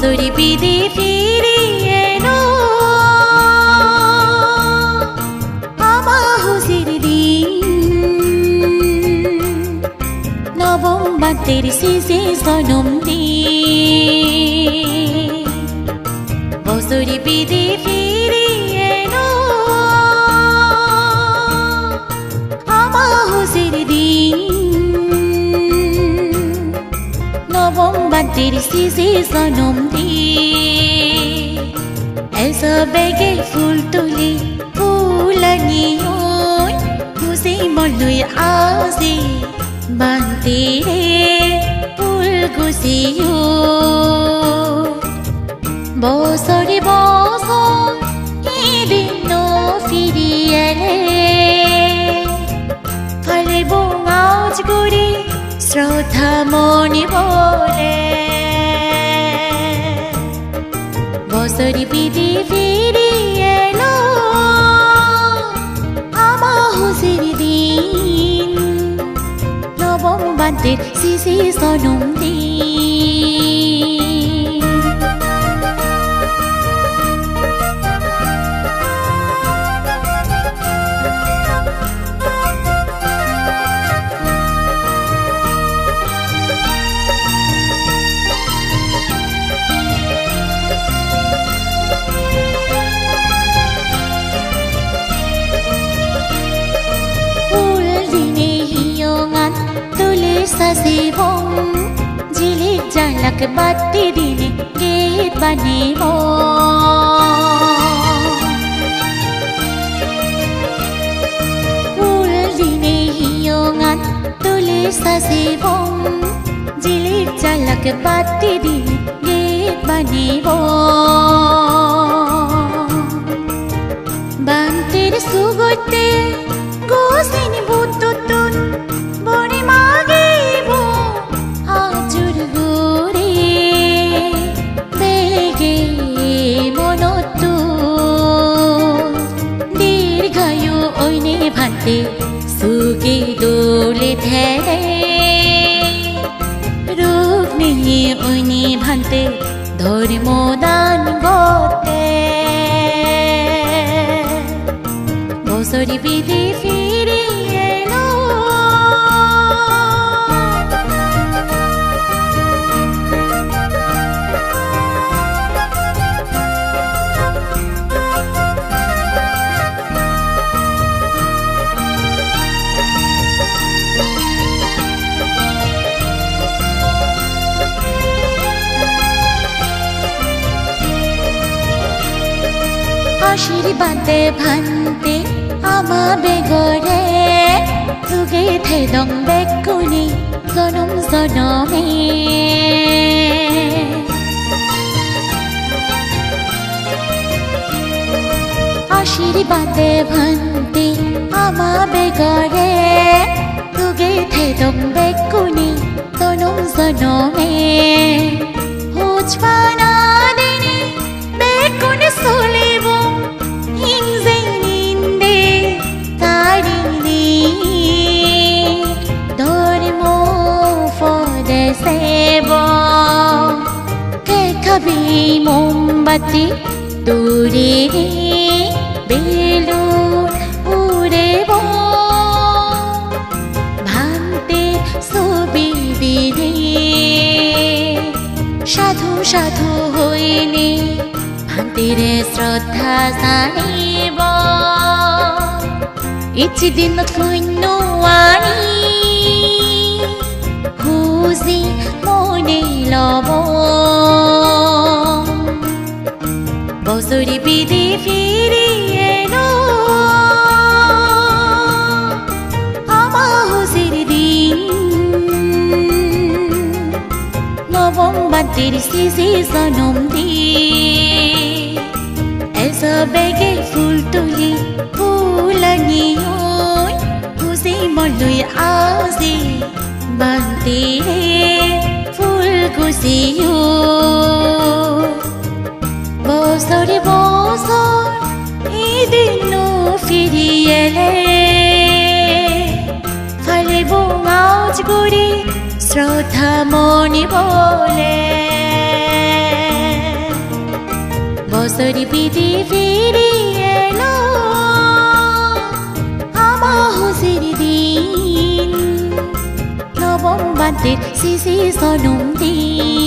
বছর বিধি ফিরিয়ে এলো আমার খুশির দিন নবম বাতের শেষে জনম দিন বছর বিধি শেষে জনম দিন এসা বেগে ফুল তুলি ওই খুশি মলুই আজি বান্তি ফুল গুছিও বছরে বছর ফিরিয়ে ফলে বোঙাজ করে শ্রদ্ধা মনে বলে। বছর বিধি ফিরি এলো আমা হুসির দিন। নবম বান্তের সিসি সনম দিন। তুলে সাজিবং জিলিক জালাক বাতি দিনে গেট বানিব ফুল দিনে হিয়ঙান তুলে সাজিবং জিলিক জালাক বাতি দিনে গেট বানিব সুগে দোলে ধেরে রূপ নিয়ে ওইনে ভান্তে ধর্ম দান আশীর্বাদে ভান্তে আমা বেগরে। তুগে থেদং বেকুনি জনম জনমে। আশীর্বাদে ভান্তে আমা বেগরে। তুগে থেদং বেকুনি জনম জনমে। দিনে খাবি মোমবাতি দূরে বেলুন উড়েব ভান্তে ছবি বিধি সাধু সাধু হইনি ভান্তিরে শ্রদ্ধা জানিব। ইচি দিন আনি বাতির শিশি জনম এসা বেগে ফুল তুলি ফুলানি খুশি মলুই আজি বান্তি রে ফুল গুছিও বছরে বছর এদিন ফিরিয়ে এলে ফলে বোঙাজ করে শ্রদ্ধা মনে বলে। বছর বিধি ফিরিয়ে এলো আমা হুসির দিন। নবম বাদ্যের সিসি সনম দিন।